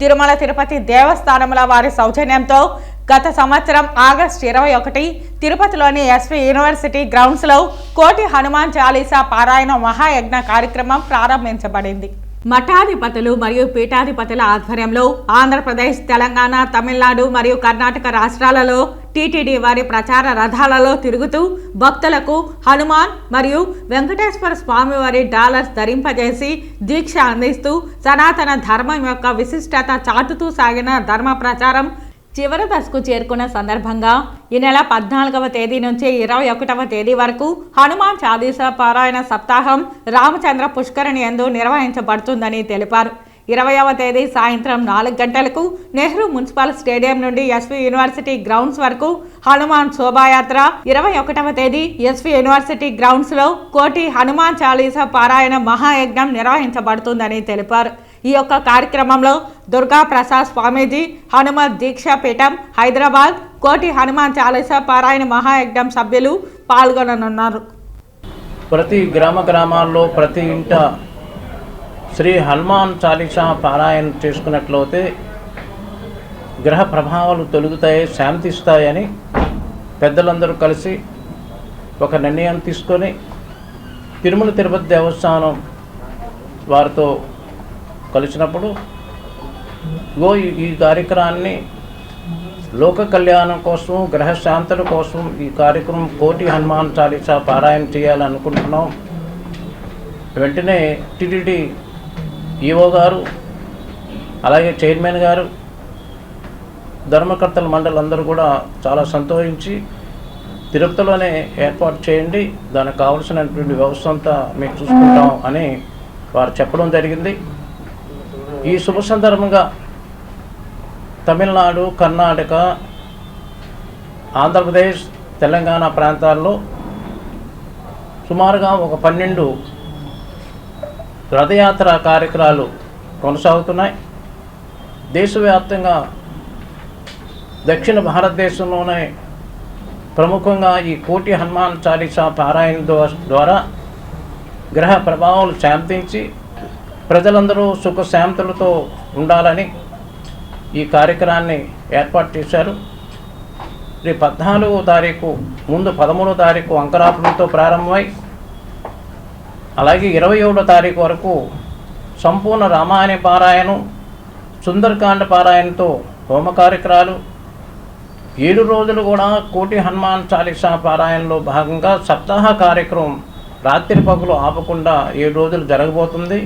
తిరుమల తిరుపతి దేవస్థానముల వారి సౌజన్యంతో గత సంవత్సరం ఆగస్టు ఇరవై ఒకటి తిరుపతిలోని ఎస్వి యూనివర్సిటీ గ్రౌండ్స్లో కోటి హనుమాన్ చాలీసా పారాయణ మహాయజ్ఞ కార్యక్రమం ప్రారంభించబడింది. మఠాధిపతులు మరియు పీఠాధిపతుల ఆధ్వర్యంలో ఆంధ్రప్రదేశ్ తెలంగాణ తమిళనాడు మరియు కర్ణాటక రాష్ట్రాలలో టీటీడీ వారి ప్రచార రథాలలో తిరుగుతూ భక్తులకు హనుమాన్ మరియు వెంకటేశ్వర స్వామి వారి డాలర్స్ ధరింపజేసి దీక్ష అందిస్తూ సనాతన ధర్మం యొక్క విశిష్టత చాటుతూ సాగిన ధర్మ ప్రచారం చివరి దశకు చేరుకున్న సందర్భంగా ఈ నెల పద్నాలుగవ తేదీ నుంచి ఇరవై ఒకటవ తేదీ వరకు హనుమాన్ చాలీసా పారాయణ సప్తాహం రామచంద్ర పుష్కరణి ఎందు నిర్వహించబడుతుందని తెలిపారు. ఇరవైవ తేదీ సాయంత్రం నాలుగు గంటలకు నెహ్రూ మున్సిపల్ స్టేడియం నుండి ఎస్వి యూనివర్సిటీ గ్రౌండ్స్ వరకు హనుమాన్ శోభాయాత్ర. ఇరవై ఒకటవ తేదీ ఎస్వి యూనివర్సిటీ గ్రౌండ్స్లో కోటి హనుమాన్ చాలీస పారాయణ మహాయజ్ఞం నిర్వహించబడుతుందని తెలిపారు. ఈ యొక్క కార్యక్రమంలో దుర్గా ప్రసాద్ స్వామీజీ హనుమత్ దీక్షాపీఠం హైదరాబాద్ కోటి హనుమాన్ చాలీసా పారాయణ మహాయజ్ఞం సభ్యులు పాల్గొననున్నారు. ప్రతి గ్రామ గ్రామాల్లో ప్రతి ఇంట శ్రీ హనుమాన్ చాలీసా పారాయణ చేసుకున్నట్లయితే గ్రహ ప్రభావాలు తొలుగుతాయి శాంతిస్తాయని పెద్దలందరూ కలిసి ఒక నిర్ణయం తీసుకొని తిరుమల తిరుపతి దేవస్థానం వారితో కలిసినప్పుడు గో ఈ- ఈ కార్యక్రమాన్ని లోక కళ్యాణం కోసం గ్రహశాంతుల కోసం ఈ కార్యక్రమం కోటి హనుమాన్ చాలీసా పారాయణ చేయాలనుకుంటున్నాం. వెంటనే టిటిడి ఈఓ గారు అలాగే చైర్మన్ గారు ధర్మకర్తల మండలందరూ కూడా చాలా సంతోషించి తిరుపతిలోనే ఏర్పాటు చేయండి. దానికి కావలసినటువంటి వ్యవస్థ అంతా మేము చూసుకుంటాం అని వారు చెప్పడం జరిగింది. ఈ శుభ సందర్భంగా తమిళనాడు కర్ణాటక ఆంధ్రప్రదేశ్ తెలంగాణ ప్రాంతాల్లో సుమారుగా ఒక పన్నెండు రథయాత్ర కార్యక్రమాలు కొనసాగుతున్నాయి. దేశవ్యాప్తంగా దక్షిణ భారతదేశంలోనే ప్రముఖంగా ఈ కోటి హనుమాన్ చాలీసా పారాయణ ద్వారా గ్రహ ప్రభావాలు శాంతించి ప్రజలందరూ సుఖశాంతులతో ఉండాలని ఈ కార్యక్రమాన్ని ఏర్పాటు చేశారు. రేపు పద్నాలుగో తారీఖు ముందు పదమూడో తారీఖు అంకరాపురంతో ప్రారంభమై అలాగే ఇరవై ఏడో తారీఖు వరకు సంపూర్ణ రామాయణ పారాయణం సుందరకాండ పారాయణతో హోమ కార్యక్రమాలు ఏడు రోజులు కూడా కోటి హనుమాన్ చాలీసా పారాయణలో భాగంగా సప్తాహ కార్యక్రమం రాత్రి పగులు ఆపకుండా ఏడు రోజులు జరగబోతుంది.